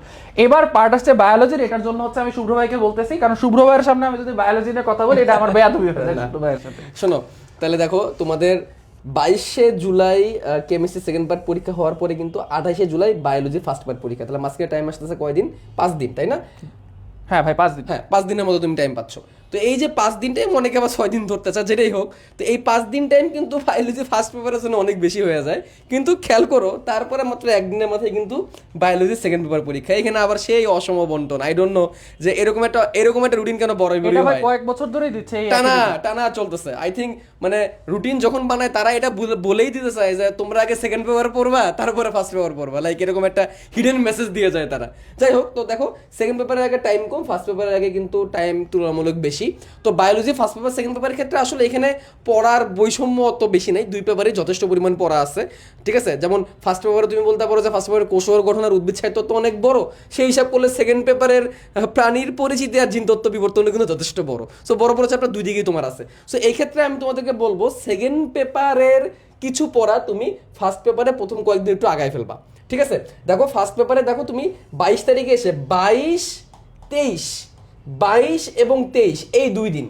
এবার পার্ট আসছে বায়োলজির এটার জন্য হচ্ছে আমি শুভ্র ভাইকে বলতেছি কারণ শুভ্র ভাইয়ের সামনে আমি যদি বায়োলজি নিয়ে কথা বলি এটা আমার বেয়াদবি হয়ে যায় শুভ্র ভাইয়ের সাথে। শোনো তাহলে দেখো তোমাদের বাইশে জুলাই কেমিস্ট্রি সেকেন্ড পার্ট পরীক্ষা হওয়ার পরে কিন্তু আঠাশে জুলাই বায়োলজি ফার্স্ট পার্ট পরীক্ষা। তাহলে মাঝখানে টাইম আসতেছে কয়দিন? পাঁচ দিন তাই না? হ্যাঁ ভাই পাঁচ দিন। হ্যাঁ পাঁচ দিনের মতো তুমি টাইম পাচ্ছ। তো এই যে পাঁচ দিনটাই অনেকে আবার ছয় দিন ধরতে চায় যেটাই হোক। তো এই পাঁচ দিন টাইম কিন্তু বায়োলজি ফার্স্ট পেপারের জন্য অনেক বেশি হয়ে যায়। কিন্তু খেয়াল করো তারপরে মাত্র একদিনের মাথায় কিন্তু বায়োলজি সেকেন্ড পেপার পরীক্ষা। এখানে আবার সেই অসম বন্টন। আই ডোন্ট নো যে এরকম একটা এরকম একটা রুটিন কেন বড় ভাই হয়। কয়েক বছর ধরেই দিচ্ছে টানা টানা চলতেছে। আই থিঙ্ক মানে রুটিন যখন বানায় তারা এটা বলেই দিতে চায় যে তোমরা আগে সেকেন্ড পেপার পড়বা তারপরে ফার্স্ট পেপার পড়বা। লাইক এরকম একটা হিডেন মেসেজ দিয়ে যায় তারা। যাই হোক তো দেখো সেকেন্ড পেপারের আগে টাইম কম ফার্স্ট পেপারের আগে কিন্তু টাইম তুলনামূলক বেশি। তো বায়োলজি ফার্স্ট পেপার সেকেন্ড পেপারের ক্ষেত্রে আসলে এখানে পড়ার বৈষম্য অত বেশি নাই। দুই পেপারে যথেষ্ট পরিমাণ পড়া আছে। ঠিক আছে? যেমন ফার্স্ট পেপারে তুমি বলতে পারো যে ফার্স্ট পেপারের কোষর গঠন আর উদ্ভিদ সাহিত্য তো অনেক বড়। সেই হিসাব করলে সেকেন্ড পেপারের প্রাণীর পরিচিতি আর জিনতত্ত্ব বিবর্তনে কিন্তু যথেষ্ট বড়। সো বড় বড় চ্যাপ্টার দুই দিকেই তোমার আছে। সো এই ক্ষেত্রে আমি তোমাদেরকে বলব সেকেন্ড পেপারের কিছু পড়া তুমি ফার্স্ট পেপারে প্রথম কয়েকদিন একটু আগায় ফেলবা। ঠিক আছে? দেখো ফার্স্ট পেপারে দেখো তুমি বাইশ তারিখে এসে বাইশ, তেইশ বাইশ এবং তেইশ, এই দুই দিন।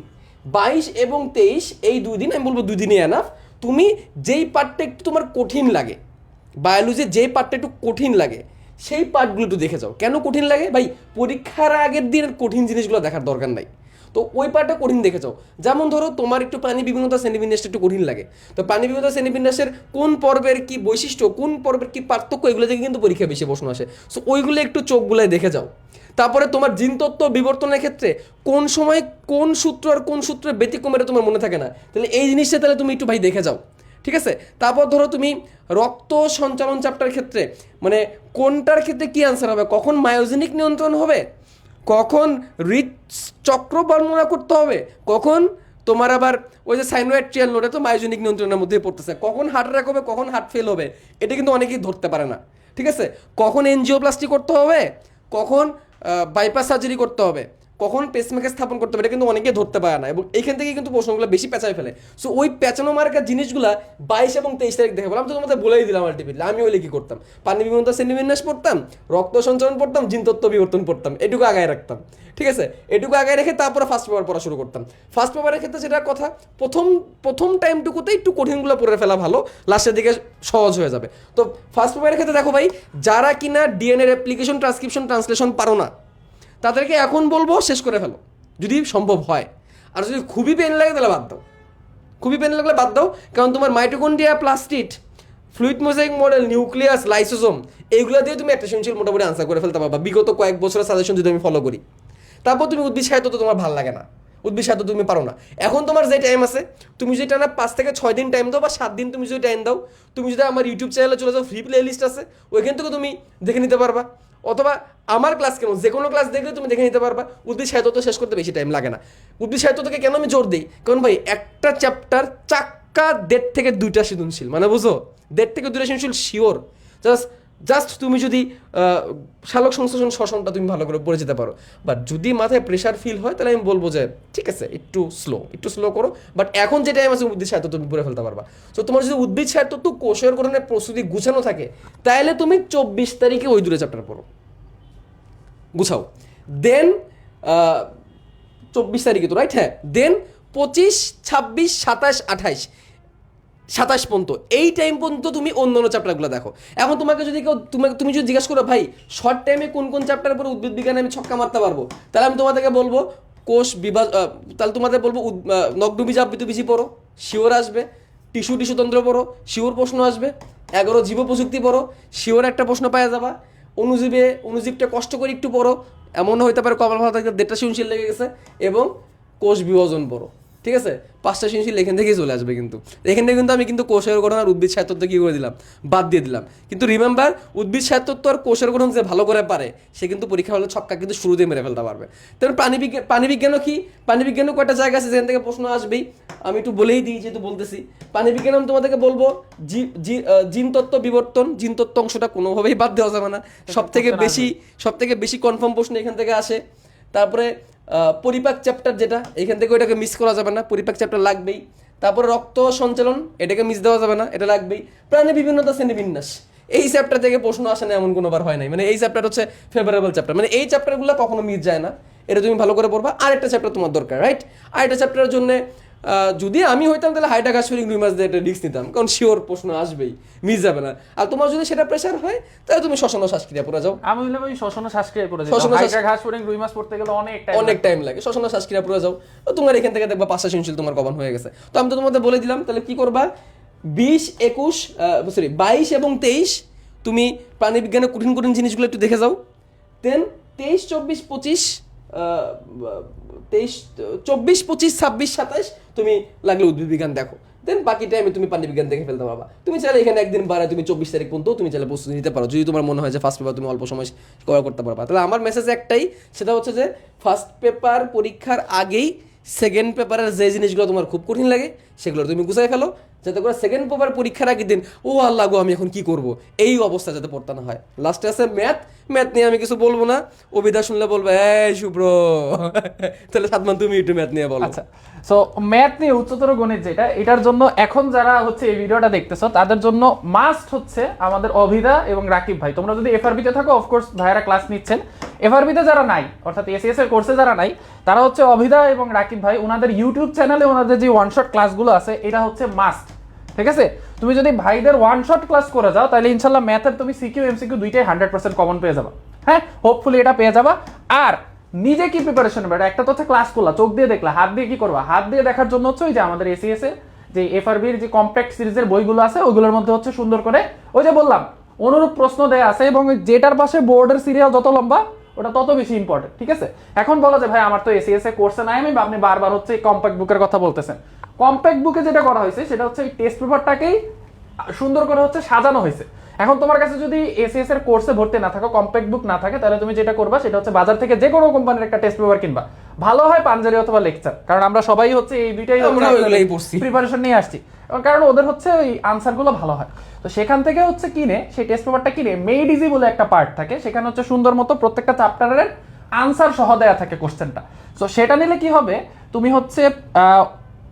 বাইশ এবং তেইশ, এই দুই দিন, আমি বলব দুই দিনই এনাফ তুমি যেই পার্টটা একটু তোমার কঠিন লাগে বায়োলজি যে পার্টটা একটু কঠিন লাগে, সেই পার্টগুলো একটু দেখে যাও। কেন কঠিন লাগে? ভাই, পরীক্ষার আগের দিনের কঠিন জিনিসগুলো দেখার দরকার নাই। তো ওই পার্টটা কঠিন দেখে যাও। যেমন ধরো, তোমার একটু প্রাণী বিভিন্নতা শ্রেণীবিন্যাসটা একটু কঠিন লাগে। তো প্রাণী বিভিন্নতা শ্রেণীবিন্যাসের কোন পর্বের কি বৈশিষ্ট্য, কোন পর্বের কি পার্থক্য, এগুলো থেকে কিন্তু পরীক্ষা বেশি প্রশ্ন আসে। সো ওইগুলো একটু চোখগুলোয় দেখে যাও। তারপরে তোমার জিনতত্ত্ব বিবর্তনের ক্ষেত্রে কোন সময় কোন সূত্র আর কোন সূত্রের ব্যতিক্রম এটা তোমার মনে থাকে না। তাহলে এই জিনিসটা তাহলে তুমি একটু ভাই দেখে যাও। ঠিক আছে? তারপর ধরো তুমি রক্ত সঞ্চালন চাপটার ক্ষেত্রে মানে কোনটার ক্ষেত্রে কি আনসার হবে? কখন মায়োজেনিক নিয়ন্ত্রণ হবে? কখন হৃদ চক্র বর্ণনা করতে হবে? কখন তোমার আবার ওই যে সাইনোয়েড ট্রিয়াল নোটে তো মায়োজেনিক নিয়ন্ত্রণের মধ্যে পড়তেছে। কখন হার্ট অ্যাটাক হবে, কখন হার্ট ফেল হবে? এটা কিন্তু অনেকেই ধরতে পারে না। ঠিক আছে? কখন এনজিওপ্লাস্টি করতে হবে? কখন বাইপাস সার্জারি করতে হবে। কখন পেসমেকার স্থাপন করতে পারে এটা কিন্তু অনেকে ধরতে পারে না এবং এইখান থেকে কিন্তু প্রশ্নগুলো বেশি পেঁচায় ফেলে। সো ওই পেঁচানো মার্কার জিনিসগুলা বাইশ এবং তেইশ তারিখ দেখে বললাম তো তোমাদের বলেই দিলাম আলটিমেটলি আমি ওইলে কি করতাম। পানি বিমনতা শ্রেণীবিন্যাস পড়তাম, রক্ত সঞ্চালন পড়তাম জিনতত্ত্ব বিবর্তন পড়তাম, এটুকু আগায় রাখতাম। ঠিক আছে? এটুকু আগায় রেখে তারপরে ফার্স্ট পেপার পড়া শুরু করতাম। ফার্স্ট পেপারের ক্ষেত্রে যেটা কথা, প্রথম প্রথম টাইমটুকুতে একটু কঠিনগুলো পড়ে ফেলা ভালো লাস্টের দিকে সহজ হয়ে যাবে। তো ফার্স্ট পেপারের ক্ষেত্রে দেখো ভাই, যারা কিনা ডিএনএর অ্যাপ্লিকেশন ট্রান্সক্রিপশন ট্রান্সলেশন পারো না তাদেরকে এখন বলব শেষ করে ফেলো। যদি সম্ভব হয়। আর যদি খুবই পেন লাগে, তাহলে বাদ দাও। খুবই পেন লাগলে বাদ দাও। কারণ তোমার mitochondria plastid fluid mosaic model nucleus lysosome এইগুলো দিয়ে তুমি একটা সৃজনশীল মোটামুটি আনসার করে ফেলতে পারবা। বিগত কয়েক বছরের সাজেশন যদি আমি ফলো করি। তারপর তুমি উদ্ভিদ সাহিত্য তো তোমার ভালো লাগে না। উদ্ভিদ সাহিত্য তুমি পারো না। এখন তোমার যে টাইম আছে, তুমি যদি টানা পাঁচ থেকে ছয় দিন টাইম দাও বা সাত দিন তুমি যদি টাইম দাও, তুমি যদি আমার ইউটিউব চ্যানেলে চলে যাও ফ্রি প্লে লিস্ট আছে, ওইখান থেকে তুমি দেখে নিতে পারবা। অথবা আমার ক্লাস কেন যে কোনো ক্লাস দেখলে তুমি দেখে নিতে পারবা। উদ্ভিদ সাহিত্য তো শেষ করতে বেশি টাইম লাগে না। উদ্ভিদ সাহিত্য থেকে কেন আমি জোর দিই? কারণ ভাই, একটা চ্যাপ্টার চাক্কা দেড় থেকে দুইটা সৃজনশীল। মানে বুঝো দেড় থেকে দুইটা সৃজনশীল শিওর জাস্ট জাস্ট তুমি যদি শালক সংশ্লেষণ শ্বসনটা তুমি ভালো করে পড়ে যেতে পারো। বাট যদি মাথায় প্রেশার ফিল হয়, তাহলে আমি বলব যে, ঠিক আছে, একটু স্লো একটু স্লো করো। বাট এখন যে টাইম আছে উদ্ভিদ সাহিত্য তুমি পড়ে ফেলতে পারবা। তো তোমার যদি উদ্ভিদ সাহিত্য তো কোষের গ্রহণের প্রস্তুতি গুছানো থাকে, তাহলে তুমি চব্বিশ তারিখে ওই দূরে চ্যাপ্টার পড়ো। গুছাও। দেন চব্বিশ তারিখে তো রাইট হ্যাঁ। দেন পঁচিশ, ছাব্বিশ, সাতাশ আঠাইশ সাতাশ পর্যন্ত। এই টাইম পর্যন্ত তুমি অন্য অন্য চ্যাপ্টারগুলো দেখো। এখন তোমাকে যদি কেউ তোমাকে তুমি যদি জিজ্ঞাসা করো, ভাই শর্ট টাইমে কোন কোন চ্যাপ্টারের উপরে উদ্ভিদ বিজ্ঞানে আমি ছক্কা মারতে পারব? তাহলে আমি তোমাদেরকে বলব, কোষ বিভাজ তাহলে তোমাদের বলব নগ্নবীজ আবৃত বেশি পড়ো। শিওর আসবে। টিস্যু টিস্যুতন্ত্র পড়ো। শিওর প্রশ্ন আসবে। এগারো জীব প্রযুক্তি পড়ো। শিওর একটা প্রশ্ন পাওয়া যাবা। অনুজীবে অনুজীবটা কষ্ট করে একটু পড়ো। এমন হইতে পারে কপাল ভালো থাকতে দেড়টা সৃজনশীল লেগে গেছে। এবং কোষ বিভাজন পড়ো। ঠিক আছে? পাঁচটা সৃজনশীল এখান থেকেই চলে আসবে কিন্তু। এখান থেকে কিন্তু আমি কিন্তু কোষের গঠন আর উদ্ভিদ সাহিত্য কি করে দিলাম? বাদ দিয়ে দিলাম। কিন্তু রিমেম্বার উদ্ভিদ সাহিত্য আর কোষের গঠন যে ভালো করে পারে সে কিন্তু পরীক্ষা হলে ছক্কা কিন্তু শুরুতে মেরে ফেলতে পারবে। তেমন প্রাণীবিজ্ঞান প্রাণীবিজ্ঞানও কি? প্রাণীবিজ্ঞানও কয়টা জায়গা আছে যেখান থেকে প্রশ্ন আসবেই। আমি একটু বলেই দিই যেহেতু বলতেছি। প্রাণীবিজ্ঞান আমি তোমাদেরকে বলব জিনতত্ত্ব বিবর্তন। জিনতত্ত্ব অংশটা কোনোভাবেই বাদ দেওয়া যাবে না। সব থেকে বেশি সব থেকে বেশি কনফার্ম প্রশ্ন এখান থেকে আসে। তারপরে পরিপাক চ্যাপ্টার যেটা এখান থেকে ওইটাকে মিস করা যাবে না, পরিপাক চ্যাপ্টার লাগবেই। তারপরে রক্ত সঞ্চালন, এটাকে মিস দেওয়া যাবে না, এটা লাগবেই। প্রাণী বিভিন্নতা শ্রেণীবিন্যাস এই চ্যাপ্টার থেকে প্রশ্ন আসে না, এমন কোনোবার হয় নাই। মানে এই চ্যাপ্টার হচ্ছে ফেভারেবল চ্যাপ্টার মানে এই চ্যাপ্টারগুলো কখনো মিস যায় না। এটা তুমি ভালো করে পড়বা। আরেকটা চ্যাপ্টার তোমার দরকার রাইট আর একটা চ্যাপ্টারের জন্য যদি আমি হইতাম তাহলে হাইটা ঘাস ফিরিং দুই মাস দিয়ে একটা রিস্ক নিতাম। কারণ শিওর প্রশ্ন আসবেই মিস যাবে না। আর তোমার যদি সেটা প্রেশার হয় তাহলে তুমি শ্মশান ও শ্বাসক্রিয়া পড়ে যাও। আমি বললাম ওই শোষণ শ্বাসক্রিয়ায় পড়ে শ্বাস- হাইড্রা ঘাস ফড়িং রুই মাছ পড়তে গেলে অনেক টাইম অনেক টাইম লাগে। শ্মশান ও শ্বাসক্রিয়া পড়ে যাও। তো তোমার এখান থেকে দেখবা পাঁচটা সৃজনশীল তোমার কমন হয়ে গেছে। তো আমি তো তোমাদের বলে দিলাম তাহলে কি করবা? বিশ একুশ সরি বাইশ এবং তেইশ তুমি প্রাণীবিজ্ঞানের কঠিন কঠিন জিনিসগুলো একটু দেখে যাও। দেন তেইশ চব্বিশ পঁচিশ তেইশ, চব্বিশ, পঁচিশ, ছাব্বিশ সাতাশ তুমি লাগলে উদ্ভিদ বিজ্ঞান দেখো। দেন বাকি টাইমে তুমি প্রাণী বিজ্ঞান দেখে ফেলতে পারবা। তুমি চাইলে এখানে একদিন বাড়ায় তুমি চব্বিশ তারিখ পর্যন্ত তুমি চাইলে প্রস্তুতি নিতে পারো। যদি তোমার মনে হয় যে ফার্স্ট পেপার তুমি অল্প সময় কভার করতে পারবা। তাহলে আমার মেসেজ একটাই, সেটা হচ্ছে যে ফার্স্ট পেপার পরীক্ষার আগেই সেকেন্ড পেপারের যে জিনিসগুলো তোমার খুব কঠিন লাগে, সেগুলো তুমি গুছাই ফেলো। যাতে করে সেকেন্ড পেপার পরীক্ষার আগের দিন, ও আল্লাহ গো, আমি এখন কি করব? এই অবস্থা যাতে পড়তে না হয়। লাস্টে আছে ম্যাথ ম্যাথ নিয়ে আমি কিছু বলব না। অবিদা শুনলে বলব, এই শুভ্র, তাহলে সাতমান তুমি একটু ম্যাথ নিয়ে বলো। আচ্ছা সো ম্যাথ নিয়ে উচ্চতর গণিত যেটা, এটার জন্য এখন যারা হচ্ছে এই ভিডিওটা দেখতেছো, তাদের জন্য মাস্ট হচ্ছে আমাদের অভিদা এবং রাকিব ভাই। তোমরা যদি এফআরবি তে থাকো অফকোর্স ভাইরা ক্লাস নিচ্ছেন। এফআরবি তে যারা নাই, অর্থাৎ এসএস এর কোর্সে যারা নাই, তারা হচ্ছে অভিদা এবং রাকিব ভাই ওনাদের ইউটিউব চ্যানেলে ওনাদের যে ওয়ান শট ক্লাসগুলো আছে, এটা হচ্ছে মাস্ট ঠিক আছে? তুমি যদি ভাইদের ওয়ান শট ক্লাস করে যাও, তাহলে ইনশাল্লাহ ম্যাথের তুমি সিকিউ এমসিকিউ দুইটাই হান্ড্রেড পার্সেন্ট কমন পেয়ে যাবা। হ্যাঁ? হোপফুলি এটা পেয়ে যাবা। আর নিজে কি প্রিপারেশন নেবে একটা তো হচ্ছে ক্লাস করলা চোখ দিয়ে দেখলা, হাত দিয়ে কি করবা? হাত দিয়ে দেখার জন্য হচ্ছে ওই যে আমাদের এসিএস এর যে এফআরবির যে কম্প্যাক্ট সিরিজের বইগুলো আছে ওইগুলোর মধ্যে হচ্ছে সুন্দর করে ওই যে বললাম, অনুরূপ প্রশ্ন দেয়া আছে এবং যেটার পাশে বোর্ডের সিরিয়াল যত লম্বা, ওটা তত বেশি ইম্পর্টেন্ট ঠিক আছে? এখন বলা যায় ভাই, আমার তো এসিএস এ কোর্সে নাই, আমি আপনি বারবার হচ্ছে কম্প্যাক্ট বুকের কথা বলতেছেন। কম্প্যাক্ট বুকে যেটা করা হয়েছে সেটা হচ্ছে এই টেস্ট পেপারটাকেই সুন্দর করে হচ্ছে সাজানো হয়েছে। এখন তোমার কাছে যদি এসএস এর কোর্সে ভর্তি না থাকো কম্প্যাক্ট বুক না থাকে তাহলে তুমি যেটা করবা সেটা হচ্ছে বাজার থেকে যে কোনো কোম্পানির একটা টেস্ট পেপার কিনবা। ভালো হয় পাঞ্জারি অথবা লেকচার কারণ আমরা সবাই হচ্ছে এই দুইটাই প্রিপারেশন নিয়ে আসছি। কারণ ওদের হচ্ছে ওই আনসারগুলো ভালো হয়। তো সেখান থেকে হচ্ছে কিনে সেই টেস্ট পেপারটা কিনে মেড ইজি বলে একটা পার্ট থাকে সেখানে হচ্ছে সুন্দর মতো প্রত্যেকটা চ্যাপ্টারের আনসার সহ দেয়া থাকে কোশ্চেনটা তো সেটা নিলে কি হবে তুমি হচ্ছে আহ,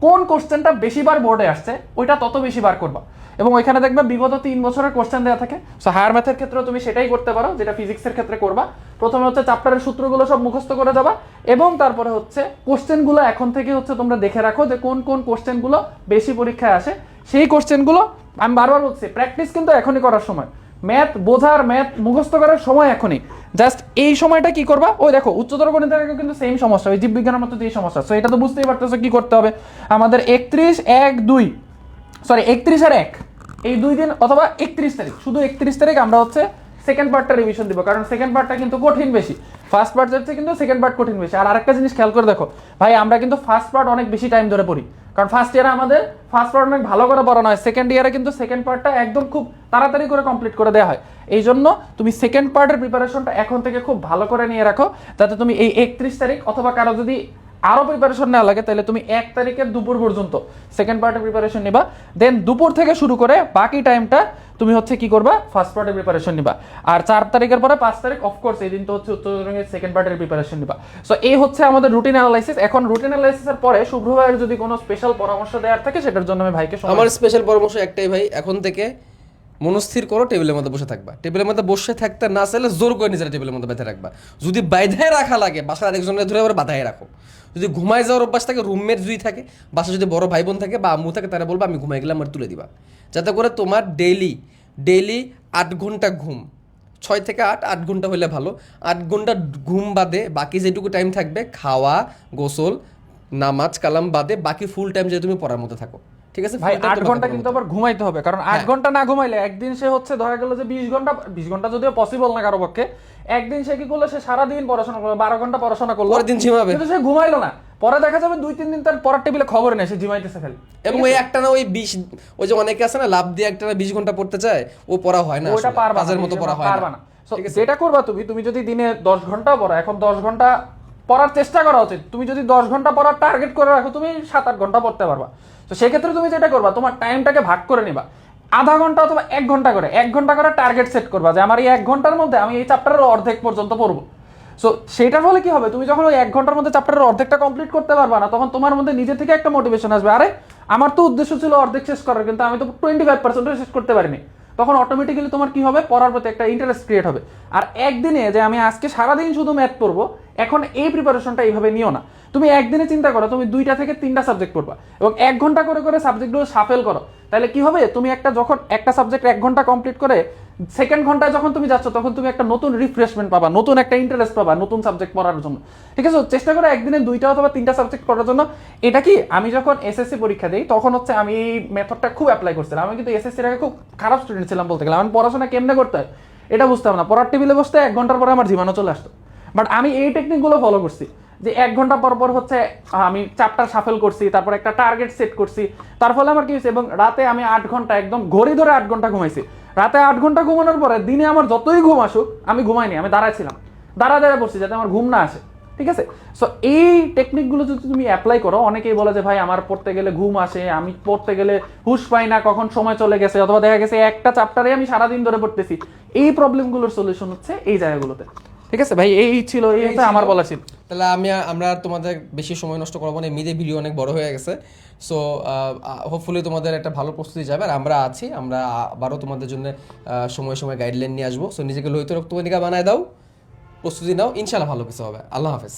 কোন কোশ্চেনটা বেশিবার বোর্ডে আসছে, ওইটা তত বেশি বার করবা। এবং ওইখানে দেখবে বিগত তিন বছরের কোশ্চেন দেওয়া থাকে। সো হায়ার ম্যাথের ক্ষেত্রে তুমি সেটাই করতে পারো, যেটা ফিজিক্সের ক্ষেত্রে করবা। প্রথমে হচ্ছে চ্যাপ্টারের সূত্রগুলো সব মুখস্থ করে যাবা এবং তারপরে হচ্ছে কোশ্চেনগুলো এখন থেকে হচ্ছে তোমরা দেখে রাখো যে কোন কোন কোশ্চেনগুলো বেশি পরীক্ষায় আসে। সেই কোশ্চেনগুলো আমি বারবার বলছি প্র্যাকটিস কিন্তু এখনই করার সময়। ম্যাথ বোঝার, ম্যাথ মুখস্থ করার সময় এখনই। জাস্ট এই সময়টা কি করবা? ওই দেখো, উচ্চতর গণিতের কিন্তু সেম সমস্যা, ওই জীববিজ্ঞানের মতো যেই সমস্যা। সো এটা তো বুঝতেই পারতেছো কি করতে হবে। আমাদের একত্রিশ, এক, দুই। সরি একত্রিশ আর এক। এই দুই দিন অথবা একত্রিশ তারিখ, শুধু একত্রিশ তারিখ আমরা হচ্ছে সেকেন্ড পার্টটা রিভিশন দিব, কারণ সেকেন্ড পার্টটা কিন্তু কঠিন বেশি। ফার্স্ট পার্ট যাচ্ছে কিন্তু সেকেন্ড পার্ট কঠিন বেশি। আর আরেকটা জিনিস খেয়াল করে দেখো, ভাই, আমরা কিন্তু ফার্স্ট পার্ট অনেক বেশি টাইম ধরে পড়ি। কারণ ফার্স্ট ইয়ারে আমাদের ফার্স্ট পার্ট অনেক ভালো করে পড়ানো হয়। সেকেন্ড ইয়ারে কিন্তু সেকেন্ড পার্টটা একদম খুব তাড়াতাড়ি করে কমপ্লিট করে দেওয়া হয়। এই জন্য তুমি সেকেন্ড পার্টের প্রিপারেশনটা এখন থেকে খুব ভালো করে নিয়ে রাখো। যাতে তুমি এই একত্রিশ তারিখ অথবা কারও যদি আরও প্রিপারেশন নেওয়া লাগে তাহলে তুমি এক তারিখের দুপুর পর্যন্ত সেকেন্ড পার্টের প্রিপারেশন নিবা দেন দুপুর থেকে শুরু করে বাকি টাইমটা তুমি হচ্ছে কি করবা ফার্স্ট পার্টের প্রিপারেশন নিবা। আর চার তারিখের পরে পাঁচ তারিখ অফকোর্স এই দিন তো হচ্ছে উত্তরবঙ্গের সেকেন্ড পার্টের প্রিপারেশন নিবা। সো এই হচ্ছে আমাদের রুটিন অ্যানালাইসিস এখন রুটিন অ্যানালাইসিসের পরে শুভ্র ভাইয়ের যদি কোনো স্পেশাল পরামর্শ দেওয়ার থাকে, সেটার জন্য আমি ভাইকে আমার স্পেশাল পরামর্শ একটাই ভাই, এখন থেকে মনস্থির করো টেবিলের মধ্যে বসে থাকবা। টেবিলের মধ্যে বসে থাকতে না চাইলে জোর করে নিজেরা টেবিলের মধ্যে বেঁধে রাখবা। যদি বাইধায় রাখা লাগে, বাসার আরেকজনের ধরে আবার বাধায় রাখো। যদি ঘুমাই যাওয়ার অভ্যাস থাকে রুমমেট যদি থাকে বাসা যদি বড় ভাই বোন থাকে বা আম্মু থাকে, তারা বলব, আমি ঘুমাই গেলাম আর তুলে দিবা। যাতে করে তোমার ডেইলি ডেইলি আট ঘণ্টা ঘুম, ছয় থেকে আট আট ঘণ্টা হলে ভালো। আট ঘণ্টা ঘুম বাদে বাকি যেটুকু টাইম থাকবে, খাওয়া, গোসল, নামাজ, কালাম বাদে বাকি ফুল টাইম যদি তুমি পড়ার মতো থাকো। ঠিক আছে? ভাই আট ঘণ্টা কিন্তু আবার ঘুমাইতে হবে কারণ আট ঘণ্টা না ঘুমাইলে একদিন সে হচ্ছে ধরা গেল যে বিশ ঘণ্টা বিশ ঘণ্টা যদিও পসিবল না কারও পক্ষে একদিন সে কি করল? সে সারাদিন পড়াশোনা করল বারো ঘণ্টা পড়াশোনা করল পরের দিন ঝিমাবে। কিন্তু সে ঘুমাইলো না। পরে দেখা যাবে দুই তিন দিন তার পরের টেবিলে খবর নেই সে জিমাইতেছে খালি। এবং ওই একটা না ওই বিশ ওই যে অনেকে আছে না লাভ দিয়ে একটা না বিশ ঘণ্টা পড়তে চায় ও পড়া হয় না ওটা পারবা মতো পড়া হয় না। যেটা করবা তুমি তুমি যদি দিনে দশ ঘণ্টা পড়া এখন দশ ঘণ্টা পড়ার চেষ্টা করা উচিত। তুমি যদি দশ ঘণ্টা পড়ার টার্গেট করে রাখো, তুমি সাত আট ঘণ্টা পড়তে পারবা। তো সেক্ষেত্রে তুমি যেটা করবা, তোমার টাইমটাকে ভাগ করে নিবা। আধা ঘণ্টা অথবা এক ঘণ্টা করে, এক ঘণ্টা করে টার্গেট সেট করবা যে আমার এই এক ঘণ্টার মধ্যে আমি এই চ্যাপ্টারের অর্ধেক পর্যন্ত পড়ব। সো সেইটার ফলে কি হবে? তুমি যখন ওই এক ঘণ্টার মধ্যে চ্যাপ্টারের অর্ধেকটা কমপ্লিট করতে পারবা না, তখন তোমার মধ্যে নিজে থেকে একটা মোটিভেশন আসবে। আরে, আমার তো উদ্দেশ্য ছিল অর্ধেক শেষ করার, কিন্তু আমি তো টোয়েন্টি ফাইভ পার্সেন্ট শেষ করতে পারিনি। তখন অটোমেটিক্যালি তোমার কি হবে? পড়ার প্রতি একটা ইন্টারেস্ট ক্রিয়েট হবে। আর একদিনে যে আমি আজকে সারাদিন শুধু ম্যাথ পড়ব, এখন এই প্রিপারেশনটা এইভাবে নিও না। তুমি একদিনে চিন্তা করো, তুমি দুইটা থেকে তিনটা সাবজেক্ট পড়বা এবং এক ঘণ্টা করে করে সাবজেক্টগুলো সাফেল করো। তাহলে কি হবে? তুমি একটা যখন একটা সাবজেক্ট এক ঘণ্টা কমপ্লিট করে সেকেন্ড ঘন্টায় যখন তুমি যাচ্ছ, তখন তুমি একটা নতুন রিফ্রেশমেন্ট পাবা, নতুন একটা ইন্টারেস্ট পাবা, নতুন সাবজেক্ট পড়ার জন্য। ঠিক আছে? চেষ্টা করো একদিনে দুইটা অথবা তিনটা সাবজেক্ট পড়ার জন্য। এটা কি? আমি যখন এসএসসি পরীক্ষা দিই, তখন হচ্ছে আমি এই মেথডটা খুব অ্যাপ্লাই করছিলাম। আমি কিন্তু এসএসসির আগে খুব খারাপ স্টুডেন্ট ছিলাম বলতে গেলে। আমি পড়াশোনা কেমনে করতে হয়? এটা বুঝতাম না। পড়ার টেবিলে বসতে এক ঘণ্টার পরে আমার জীবাণু চলে আসতো। বাট আমি এই টেকনিকগুলো ফলো করছি। যে এক ঘণ্টা পর পর হচ্ছে আমি চ্যাপ্টার সাফেল করছি, তারপর একটা টার্গেট সেট করছি। তার ফলে আমার কি হয়েছে? এবং রাতে আমি আট ঘণ্টা একদম ঘড়ি ধরে আট ঘণ্টা ঘুমাইছি। রাতে আট ঘণ্টা ঘুমানোর পরে দিনে আমার যতই ঘুম আসুক, আমি ঘুমাইনি, আমি দাঁড়াইছিলাম। দাঁড়া দাঁড়া পড়ছি যাতে আমার ঘুম না আসে, ঠিক আছে? সো এই টেকনিকগুলো যদি তুমি অ্যাপ্লাই করো, অনেকেই বলে যে, ভাই, আমার পড়তে গেলে ঘুম আসে, আমি পড়তে গেলে হুশ পাই না, কখন সময় চলে গেছে? অথবা দেখা গেছে একটা চ্যাপ্টারে আমি সারাদিন ধরে পড়তেছি। এই প্রবলেমগুলোর সলিউশন হচ্ছে এই জায়গাগুলোতে। ঠিক আছে? ভাই এই ছিল এইটা আমার বলা ছিল। তাহলে আমি আমরা তোমাদের বেশি সময় নষ্ট করব না। মিদে ভিডিও অনেক বড় হয়ে গেছে। সো হোপফুলি তোমাদের একটা ভালো প্রস্তুতি যাবে। আর আমরা আছি আমরা আবারও তোমাদের জন্য সময় সময় গাইডলাইন নিয়ে আসব। সো নিজেকে লোহিত রক্তকণিকা বানায় দাও প্রস্তুতি নাও। ইনশাল্লাহ ভালো কিছু হবে। আল্লাহ হাফেজ।